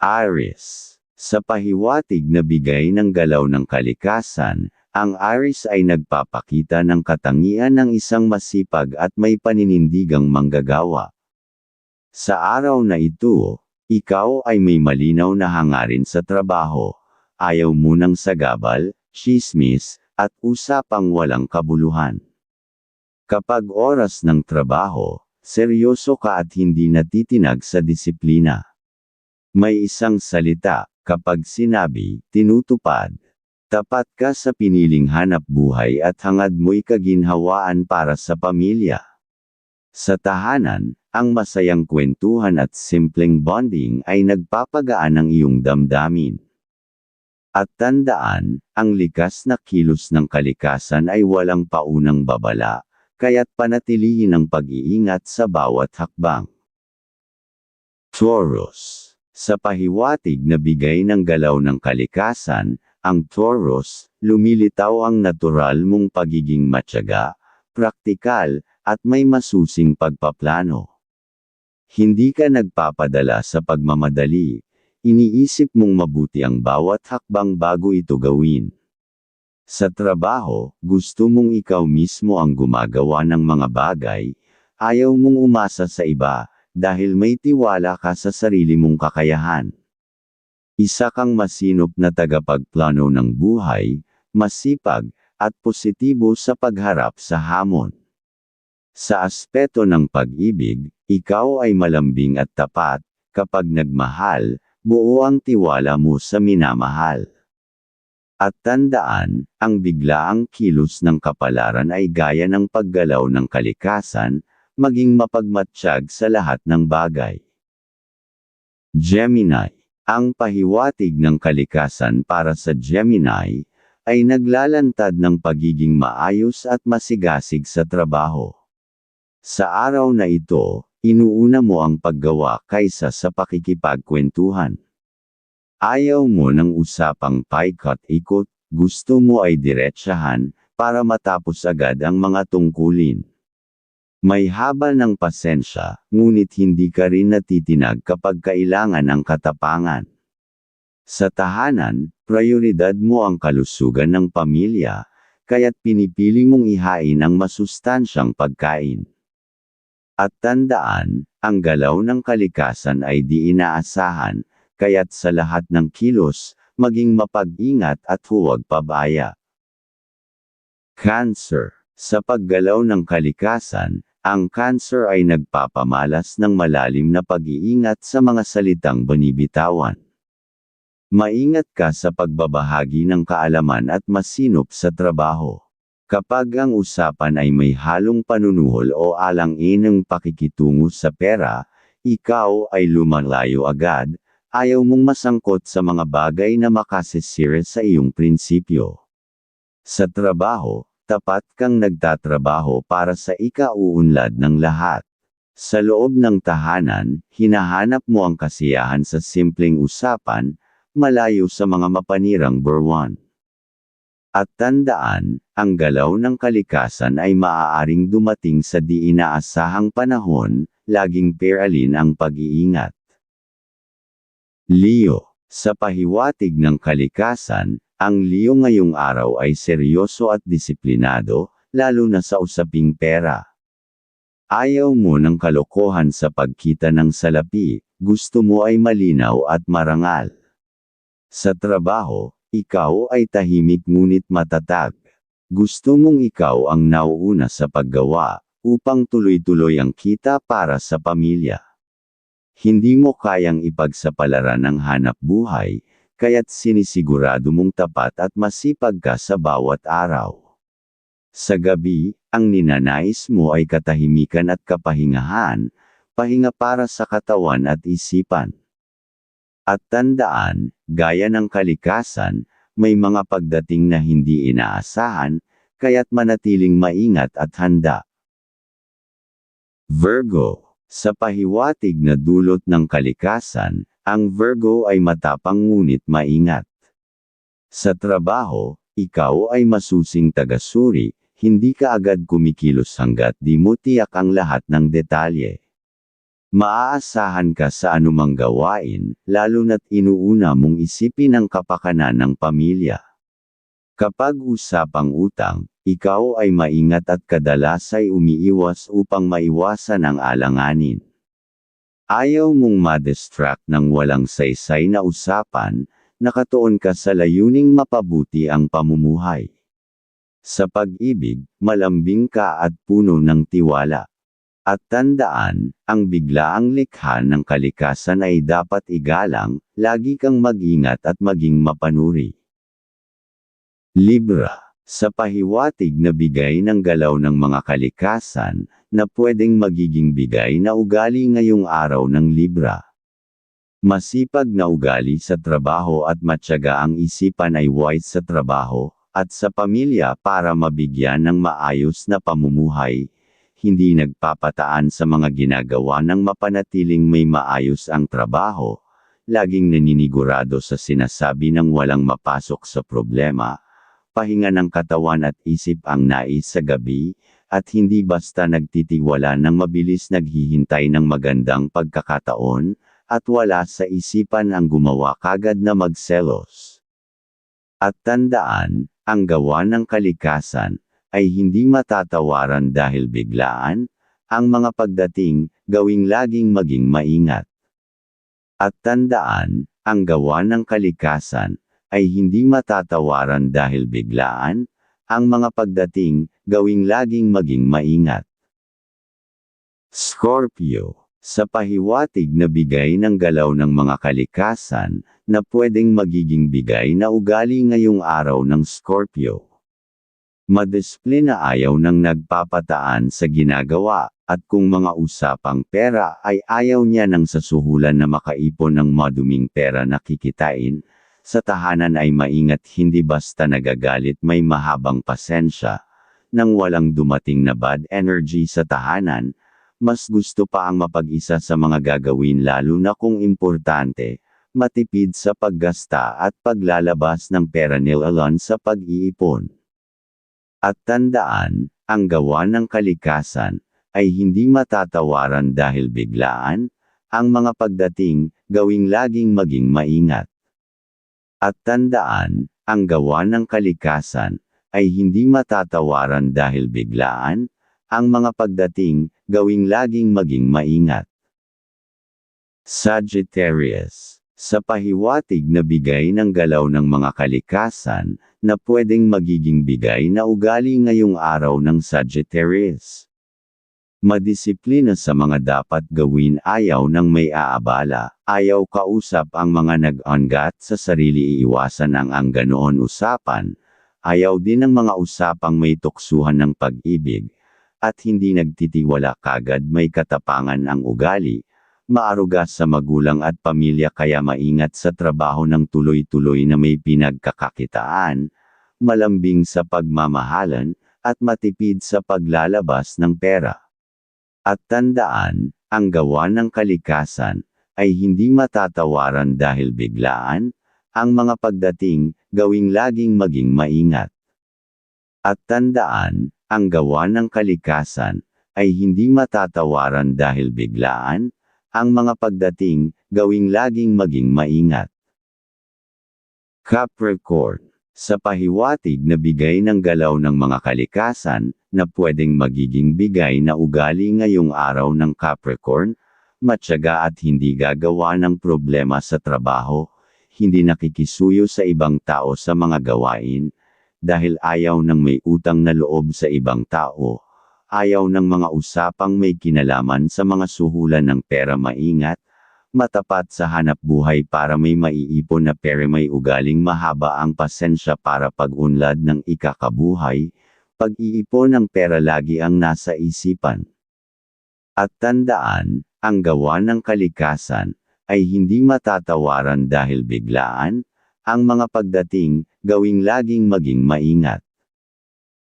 Aries. Sa pahiwatig na bigay ng galaw ng kalikasan, ang Aries ay nagpapakita ng katangian ng isang masipag at may paninindigang manggagawa. Sa araw na ito, ikaw ay may malinaw na hangarin sa trabaho, ayaw mo ng sagabal, chismis, at usapang walang kabuluhan. Kapag oras ng trabaho, seryoso ka at hindi natitinag sa disiplina. May isang salita, kapag sinabi, tinutupad. Tapat ka sa piniling hanap buhay at hangad mo'y kaginhawaan para sa pamilya. Sa tahanan, ang masayang kwentuhan at simpleng bonding ay nagpapagaan ng iyong damdamin. At tandaan, ang likas na kilos ng kalikasan ay walang paunang babala, kaya't panatilihin ang pag-iingat sa bawat hakbang. Taurus Sa pahiwatig na bigay ng galaw ng kalikasan, ang Taurus, lumilitaw ang natural mong pagiging matyaga, praktikal, at may masusing pagpaplano. Hindi ka nagpapadala sa pagmamadali, iniisip mong mabuti ang bawat hakbang bago ito gawin. Sa trabaho, gusto mong ikaw mismo ang gumagawa ng mga bagay, ayaw mong umasa sa iba, dahil may tiwala ka sa sarili mong kakayahan. Isa kang masinop na tagapagplano ng buhay, masipag, at positibo sa pagharap sa hamon. Sa aspeto ng pag-ibig, ikaw ay malambing at tapat, kapag nagmahal, buo ang tiwala mo sa minamahal. At tandaan, ang biglaang kilos ng kapalaran ay gaya ng paggalaw ng kalikasan, maging mapagmatsyag sa lahat ng bagay. Gemini Ang pahiwatig ng kalikasan para sa Gemini, ay naglalantad ng pagiging maayos at masigasig sa trabaho. Sa araw na ito, inuuna mo ang paggawa kaysa sa pakikipagkwentuhan. Ayaw mo ng usapang paikot-ikot, gusto mo ay diretsahan, para matapos agad ang mga tungkulin. May haba ng pasensya, ngunit hindi ka rin natitinag kapag kailangan ng katapangan. Sa tahanan, prioridad mo ang kalusugan ng pamilya, kaya't pinipili mong ihain ang masustansyang pagkain. At tandaan, ang galaw ng kalikasan ay di inaasahan, kaya't sa lahat ng kilos, maging mapag-ingat at huwag pabaya. Cancer Sa paggalaw ng kalikasan, ang cancer ay nagpapamalas ng malalim na pag-iingat sa mga salitang banibitawan. Maingat ka sa pagbabahagi ng kaalaman at masinop sa trabaho. Kapag ang usapan ay may halong panunuhol o alang-inang pakikitungo sa pera, ikaw ay lumalayo agad, ayaw mong masangkot sa mga bagay na makasisira sa iyong prinsipyo. Sa trabaho, tapat kang nagtatrabaho para sa ikauunlad ng lahat. Sa loob ng tahanan, hinahanap mo ang kasiyahan sa simpleng usapan, malayo sa mga mapanirang burwan. At tandaan, ang galaw ng kalikasan ay maaaring dumating sa di inaasahang panahon, laging peralin ang pag-iingat. Leo, sa pahiwatig ng kalikasan, ang Leo ngayong araw ay seryoso at disiplinado, lalo na sa usaping pera. Ayaw mo ng kalokohan sa pagkita ng salapi, gusto mo ay malinaw at marangal. Sa trabaho, ikaw ay tahimik ngunit matatag. Gusto mong ikaw ang nauuna sa paggawa, upang tuloy-tuloy ang kita para sa pamilya. Hindi mo kayang ipagsapalaran ang hanap buhay, kaya't sinisigurado mong tapat at masipag ka sa bawat araw. Sa gabi, ang ninanais mo ay katahimikan at kapahingahan, pahinga para sa katawan at isipan. At tandaan, gaya ng kalikasan, may mga pagdating na hindi inaasahan, kaya't manatiling maingat at handa. Virgo Sa pahiwatig na dulot ng kalikasan, ang Virgo ay matapang ngunit maingat. Sa trabaho, ikaw ay masusing tagasuri, hindi ka agad kumikilos hanggat di mo tiyak ang lahat ng detalye. Maaasahan ka sa anumang gawain, lalo na't inuuna mong isipin ang kapakanan ng pamilya. Kapag usapang utang, ikaw ay maingat at kadalas ay umiiwas upang maiwasan ang alanganin. Ayaw mong ma-distract ng walang saysay na usapan, nakatuon ka sa layuning mapabuti ang pamumuhay. Sa pag-ibig, malambing ka at puno ng tiwala. At tandaan, ang biglaang likha ng kalikasan ay dapat igalang, lagi kang mag-ingat at maging mapanuri. Libra sa pahiwatig na bigay ng galaw ng mga kalikasan, na pwedeng magiging bigay na ugali ngayong araw ng Libra. Masipag na ugali sa trabaho at matyaga ang isipan ay wise sa trabaho, at sa pamilya para mabigyan ng maayos na pamumuhay, hindi nagpapataan sa mga ginagawa ng mapanatiling may maayos ang trabaho, laging naninigurado sa sinasabi ng walang mapasok sa problema, pahinga ng katawan at isip ang nais sa gabi, at hindi basta nagtitiwala ng mabilis naghihintay ng magandang pagkakataon, at wala sa isipan ang gumawa kagad na magselos. At tandaan, ang gawa ng kalikasan, ay hindi matatawaran dahil biglaan, ang mga pagdating, gawing laging maging maingat. At tandaan, ang gawa ng kalikasan, ay hindi matatawaran dahil biglaan, ang mga pagdating, gawing laging maging maingat. Scorpio, sa pahiwatig na bigay ng galaw ng mga kalikasan, na pwedeng magiging bigay na ugali ngayong araw ng Scorpio. Madisplina ayaw ng nagpapataan sa ginagawa, at kung mga usapang pera ay ayaw niya ng sasuhulan na makaipon ng maduming pera na kikitain, sa tahanan ay maingat hindi basta nagagalit may mahabang pasensya, nang walang dumating na bad energy sa tahanan, mas gusto pa ang mapag-isa sa mga gagawin lalo na kung importante, matipid sa paggasta at paglalabas ng pera nilalon sa pag-iipon. At tandaan, ang gawa ng kalikasan, ay hindi matatawaran dahil biglaan, ang mga pagdating, gawing laging maging maingat. At tandaan, ang gawa ng kalikasan, ay hindi matatawaran dahil biglaan, ang mga pagdating, gawing laging maging maingat. Sagittarius sa pahiwatig na bigay ng galaw ng mga kalikasan, na pwedeng magiging bigay na ugali ngayong araw ng Sagittarius. Madisiplina sa mga dapat gawin ayaw ng may aabala, ayaw kausap ang mga nag-ongat sa sarili iiwasan ang ang ganoon usapan, ayaw din ng mga usapang may tuksuhan ng pag-ibig, at hindi nagtitiwala kagad may katapangan ang ugali, maaruga sa magulang at pamilya kaya maingat sa trabaho ng tuloy-tuloy na may pinagkakakitaan, malambing sa pagmamahalan, at matipid sa paglalabas ng pera. At tandaan, ang gawa ng kalikasan, ay hindi matatawaran dahil biglaan, ang mga pagdating, gawing laging maging maingat. At tandaan, ang gawa ng kalikasan, ay hindi matatawaran dahil biglaan, ang mga pagdating, gawing laging maging maingat. Capricorn sa pahiwatig na bigay ng galaw ng mga kalikasan, na pwedeng magiging bigay na ugali ngayong araw ng Capricorn, matyaga at hindi gagawa ng problema sa trabaho, hindi nakikisuyo sa ibang tao sa mga gawain, dahil ayaw ng may utang na loob sa ibang tao, ayaw ng mga usapang may kinalaman sa mga suhulan ng pera maingat, matapat sa hanap buhay para may maiipon na pera may ugaling mahaba ang pasensya para pag-unlad ng ikakabuhay, pag-iipon ng pera lagi ang nasa isipan. At tandaan, ang gawa ng kalikasan, ay hindi matatawaran dahil biglaan, ang mga pagdating, gawing laging maging maingat.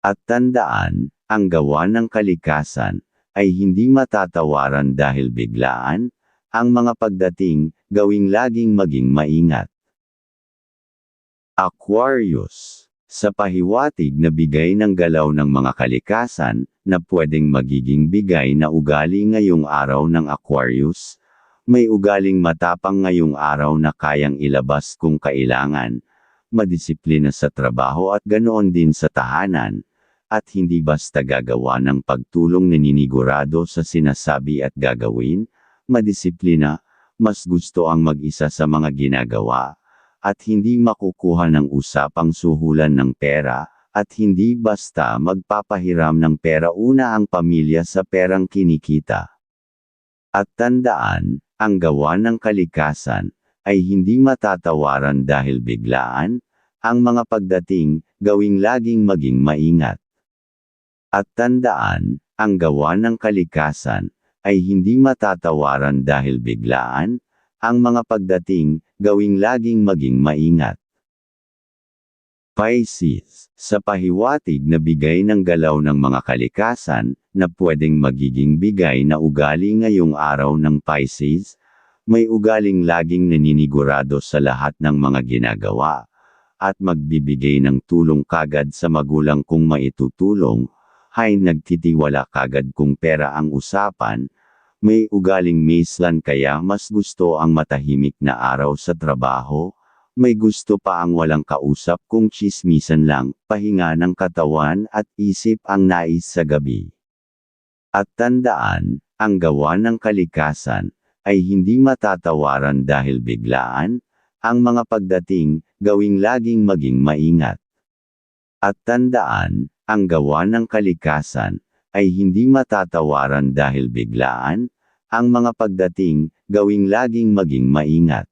At tandaan, ang gawa ng kalikasan, ay hindi matatawaran dahil biglaan, ang mga pagdating, gawing laging maging maingat. Aquarius sa pahiwatig na bigay ng galaw ng mga kalikasan, na pwedeng magiging bigay na ugali ngayong araw ng Aquarius, may ugaling matapang ngayong araw na kayang ilabas kung kailangan, madisiplina sa trabaho at ganoon din sa tahanan, at hindi basta gagawa ng pagtulong naninigurado sa sinasabi at gagawin, madisiplina, mas gusto ang mag-isa sa mga ginagawa, at hindi makukuha ng usapang suhulan ng pera, at hindi basta magpapahiram ng pera una ang pamilya sa perang kinikita. At tandaan, ang gawa ng kalikasan, ay hindi matatawaran dahil biglaan, ang mga pagdating, gawing laging maging maingat. At tandaan, ang gawa ng kalikasan, ay hindi matatawaran dahil biglaan, ang mga pagdating, gawing laging maging maingat. Pisces, sa pahiwatig na bigay ng galaw ng mga kalikasan, na pwedeng magiging bigay na ugali ngayong araw ng Pisces, may ugaling laging naninigurado sa lahat ng mga ginagawa, at magbibigay ng tulong kagad sa magulang kung maitutulong, hay nagtitiwala kagad kung pera ang usapan, may ugaling maislan kaya mas gusto ang matahimik na araw sa trabaho, may gusto pa ang walang kausap kung chismisan lang, pahinga ng katawan at isip ang nais sa gabi. At tandaan, ang gawa ng kalikasan, ay hindi matatawaran dahil biglaan, ang mga pagdating, gawing laging maging maingat. At tandaan, ang gawa ng kalikasan, ay hindi matatawaran dahil biglaan, ang mga pagdating, gawing laging maging maingat.